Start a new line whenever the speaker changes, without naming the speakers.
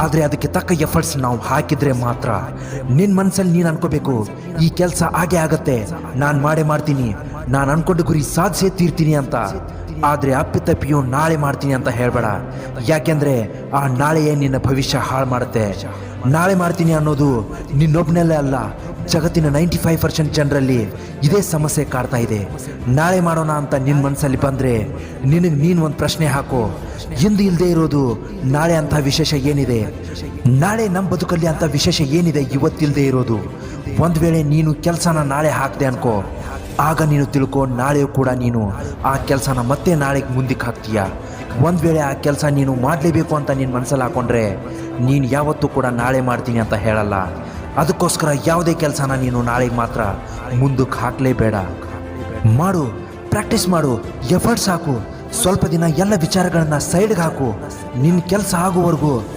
ಆದ್ರೆ ಅದಕ್ಕೆ ತಕ್ಕ ಎಫರ್ಟ್ಸ್ ನಾವು ಹಾಕಿದ್ರೆ ಮಾತ್ರ. ನಿನ್ ಮನಸ್ಸಲ್ಲಿ ನೀನ್ ಅನ್ಕೋಬೇಕು, ಈ ಕೆಲಸ ಹಾಗೆ ಆಗತ್ತೆ. ನಾನ್ ಮಾಡೇ ಮಾಡ್ತೀನಿ. ನಾನು ಅನ್ಕೊಂಡು ಗುರಿ ಸಾಧಿಸೇ ತೀರ್ತೀನಿ ಅಂತ. ಆದ್ರೆ ಅಪ್ಪಿತಪ್ಪಿಯು ನಾಳೆ ಮಾಡ್ತೀನಿ ಅಂತ ಹೇಳ್ಬೇಡ. ಯಾಕೆಂದರೆ ಆ ನಾಳೆಯೇ ನಿನ್ನ ಭವಿಷ್ಯ ಹಾಳು ಮಾಡುತ್ತೆ. ನಾಳೆ ಮಾಡ್ತೀನಿ ಅನ್ನೋದು ನಿನ್ನೊಬ್ಬನಲ್ಲೇ ಅಲ್ಲ, ಜಗತ್ತಿನ ನೈಂಟಿ ಫೈವ್ ಪರ್ಸೆಂಟ್ ಜನರಲ್ಲಿ ಇದೇ ಸಮಸ್ಯೆ ಕಾಡ್ತಾ ಇದೆ. ನಾಳೆ ಮಾಡೋಣ ಅಂತ ನಿನ್ನ ಮನಸ್ಸಲ್ಲಿ ಬಂದರೆ ನಿನಗೆ ನೀನು ಒಂದು ಪ್ರಶ್ನೆ ಹಾಕು. ಇಂದು ಇಲ್ಲದೆ ಇರೋದು ನಾಳೆ ಅಂತ ವಿಶೇಷ ಏನಿದೆ? ನಾಳೆ ನಮ್ಮ ಬದುಕಲ್ಲಿ ಅಂತ ವಿಶೇಷ ಏನಿದೆ ಇವತ್ತಿಲ್ಲದೆ ಇರೋದು? ಒಂದು ವೇಳೆ ನೀನು ಕೆಲಸನ ನಾಳೆ ಹಾಕಿದೆ ಅನ್ಕೋ. ಆಗ ನೀನು ತಿಳ್ಕೊ ನಾಳೆ ಕೂಡ ನೀನು ಆ ಕೆಲಸನ ಮತ್ತೆ ನಾಳೆಗೆ ಮುಂದಕ್ಕೆ ಹಾಕ್ತೀಯ? ಒಂದು ವೇಳೆ ಆ ಕೆಲಸ ನೀನು ಮಾಡಲೇಬೇಕು ಅಂತ ನಿನ್ನ ಮನಸ್ಸಲ್ಲಿ ಹಾಕೊಂಡ್ರೆ ನೀನು ಯಾವತ್ತೂ ಕೂಡ ನಾಳೆ ಮಾಡ್ತೀನಿ ಅಂತ ಹೇಳಲ್ಲ. ಅದಕ್ಕೋಸ್ಕರ ಯಾವುದೇ ಕೆಲಸನ ನೀನು ನಾಳೆಗೆ ಮಾತ್ರ ಮುಂದಕ್ಕೆ ಹಾಕಲೇಬೇಡ. ಮಾಡು ಪ್ರಾಕ್ಟೀಸ್ ಮಾಡು ಎಫರ್ಟ್ಸ್ ಹಾಕು. ಸ್ವಲ್ಪ ದಿನ ಎಲ್ಲ ವಿಚಾರಗಳನ್ನು ಸೈಡ್ಗೆ ಹಾಕು. ನಿನ್ನ ಕೆಲಸ ಆಗುವವರೆಗೂ